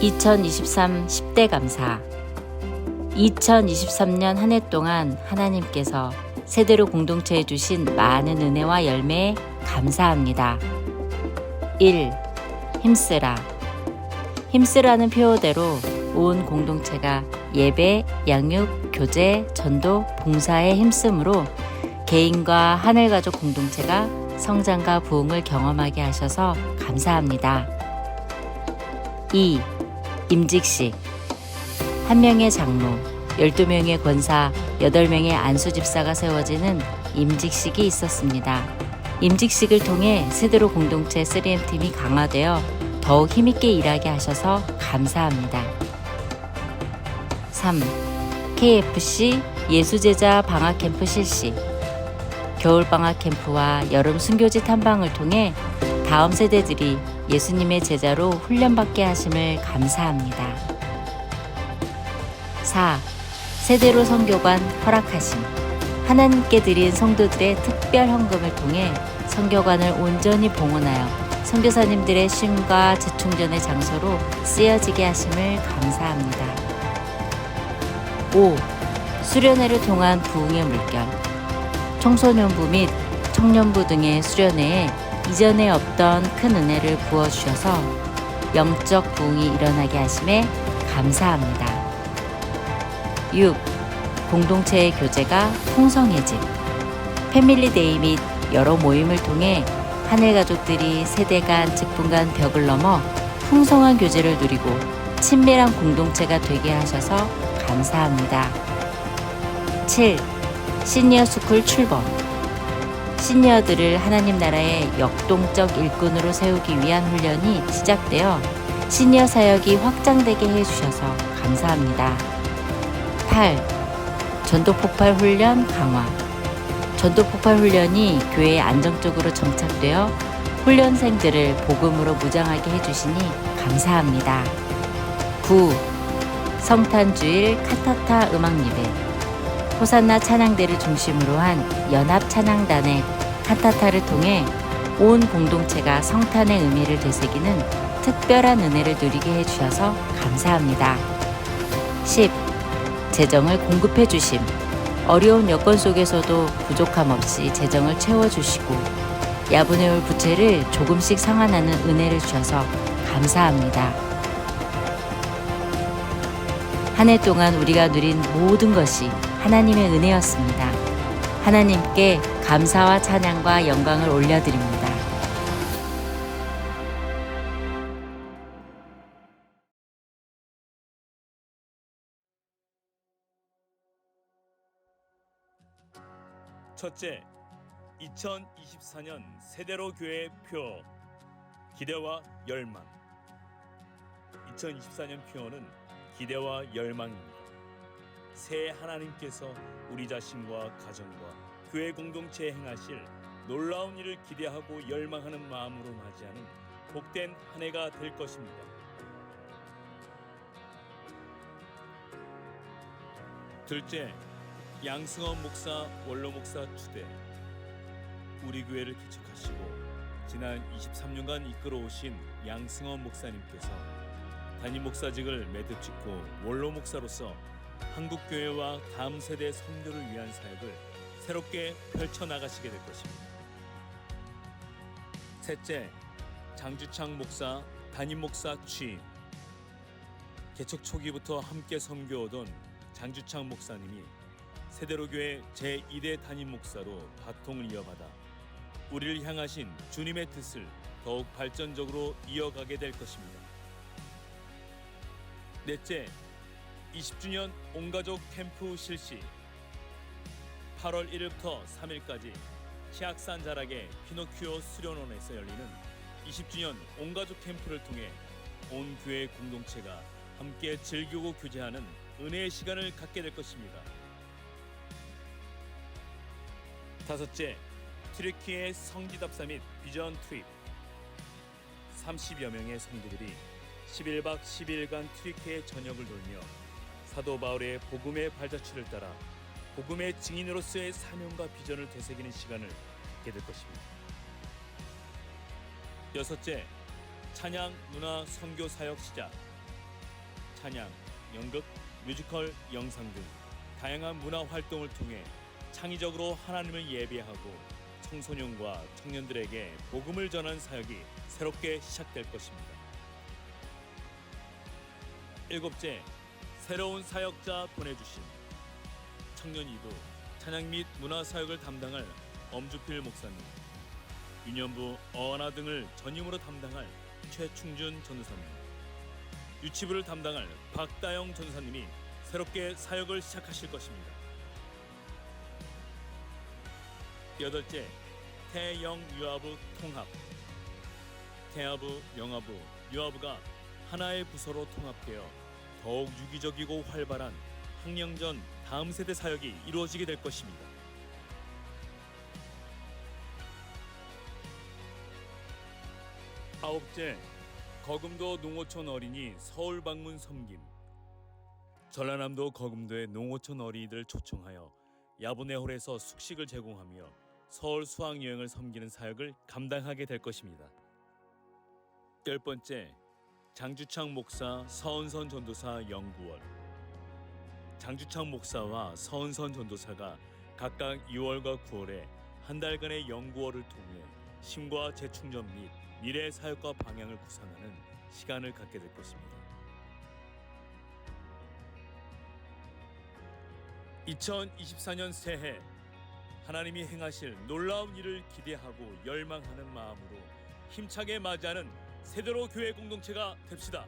2023 10대 감사 2023년 한 해 동안 하나님께서 세대로 공동체에 주신 많은 은혜와 열매에 감사합니다. 1. 힘쓰라 힘쓰라는 표어대로 온 공동체가 예배, 양육, 교제, 전도, 봉사에 힘쓰므로 개인과 하늘가족 공동체가 성장과 부흥을 경험하게 하셔서 감사합니다. 2. 임직식 한 명의 장로, 12명의 권사, 8명의 안수집사가 세워지는 임직식이 있었습니다. 임직식을 통해 세대로 공동체 3M팀이 강화되어 더욱 힘있게 일하게 하셔서 감사합니다. 3. KFC 예수제자 방학캠프 실시 겨울방학 캠프와 여름 순교지 탐방을 통해 다음 세대들이 예수님의 제자로 훈련받게 하심을 감사합니다. 4. 세대로 성교관 허락하심. 하나님께 드린 성도들의 특별 헌금을 통해 성교관을 온전히 봉헌하여 선교사님들의 쉼과 재충전의 장소로 쓰여지게 하심을 감사합니다. 5. 수련회를 통한 부흥의 물결. 청소년부 및 청년부 등의 수련회에 이전에 없던 큰 은혜를 부어주셔서 영적 부흥이 일어나게 하심에 감사합니다. 6. 공동체의 교제가 풍성해짐. 패밀리데이 및 여러 모임을 통해 하늘 가족들이 세대 간, 직분 간 벽을 넘어 풍성한 교제를 누리고 친밀한 공동체가 되게 하셔서 감사합니다. 7. 시니어 스쿨 출범. 시니어들을 하나님 나라의 역동적 일꾼으로 세우기 위한 훈련이 시작되어 시니어 사역이 확장되게 해주셔서 감사합니다. 8. 전도 폭발 훈련 강화. 전도 폭발 훈련이 교회에 안정적으로 정착되어 훈련생들을 복음으로 무장하게 해주시니 감사합니다. 9. 성탄주일 카타타 음악 예배. 호산나 찬양대를 중심으로 한 연합 찬양단의 카타타를 통해 온 공동체가 성탄의 의미를 되새기는 특별한 은혜를 누리게 해주셔서 감사합니다. 10. 재정을 공급해 주심. 어려운 여건 속에서도 부족함 없이 재정을 채워주시고 야분해올 부채를 조금씩 상환하는 은혜를 주셔서 감사합니다. 한 해 동안 우리가 누린 모든 것이 하나님의 은혜였습니다. 하나님께 감사와 찬양과 영광을 올려드립니다. 첫째, 2024년 세대로 교회 표 기대와 열망. 2024년 표어는 기대와 열망입니다. 새 하나님께서 우리 자신과 가정과 교회 공동체에 행하실 놀라운 일을 기대하고 열망하는 마음으로 맞이하는 복된 한 해가 될 것입니다. 둘째, 양승원 목사, 원로 목사 추대. 우리 교회를 개척하시고 지난 23년간 이끌어 오신 양승원 목사님께서 담임 목사직을 매듭 짓고 원로 목사로서 한국 교회와 다음 세대 성교를 위한 사역을 새롭게 펼쳐 나가시게 될 것입니다. 셋째, 장주창 목사, 담임 목사 취임. 개척 초기부터 함께 섬겨오던 장주창 목사님이 세대로 교회 제1대 담임 목사로 바통을 이어받아 우리를 향하신 주님의 뜻을 더욱 발전적으로 이어가게 될 것입니다. 넷째, 20주년 온가족 캠프 실시 8월 1일부터 3일까지 치악산 자락의 피노키오 수련원에서 열리는 20주년 온가족 캠프를 통해 온 교회 공동체가 함께 즐기고 교제하는 은혜의 시간을 갖게 될 것입니다. 다섯째, 트리키의 성지답사 및 비전 트립 30여 명의 성도들이 11박 12일간 트리키의 전역을 돌며 사도 바울의 복음의 발자취를 따라 복음의 증인으로서의 사명과 비전을 되새기는 시간을 갖게 될 것입니다. 여섯째, 찬양 문화 선교 사역 시작 찬양, 연극, 뮤지컬, 영상 등 다양한 문화 활동을 통해 창의적으로 하나님을 예배하고 청소년과 청년들에게 복음을 전하는 사역이 새롭게 시작될 것입니다. 일곱째, 새로운 사역자 보내주심. 청년 이도 찬양 및 문화 사역을 담당할 엄주필 목사님, 유년부 어나 등을 전임으로 담당할 최충준 전도사님, 유치부를 담당할 박다영 전도사님이 새롭게 사역을 시작하실 것입니다. 여덟째, 태영 유아부 통합. 태아부, 영아부, 유아부가 하나의 부서로 통합되어 더욱 유기적이고 활발한 학령전 다음 세대 사역이 이루어지게 될 것입니다. 아홉째, 거금도 농어촌 어린이 서울 방문 섬김. 전라남도 거금도의 농어촌 어린이들 초청하여 야부네홀에서 숙식을 제공하며 서울 수학 여행을 섬기는 사역을 감당하게 될 것입니다. 열 번째, 장주창 목사 서은선 전도사 연구원. 장주창 목사와 서은선 전도사가 각각 2월과 9월에 한 달간의 연구월을 통해 심과 재충전 및 미래 사역과 방향을 구상하는 시간을 갖게 될 것입니다. 2024년 새해 하나님이 행하실 놀라운 일을 기대하고 열망하는 마음으로 힘차게 맞이하는 세대로 교회 공동체가 됩시다.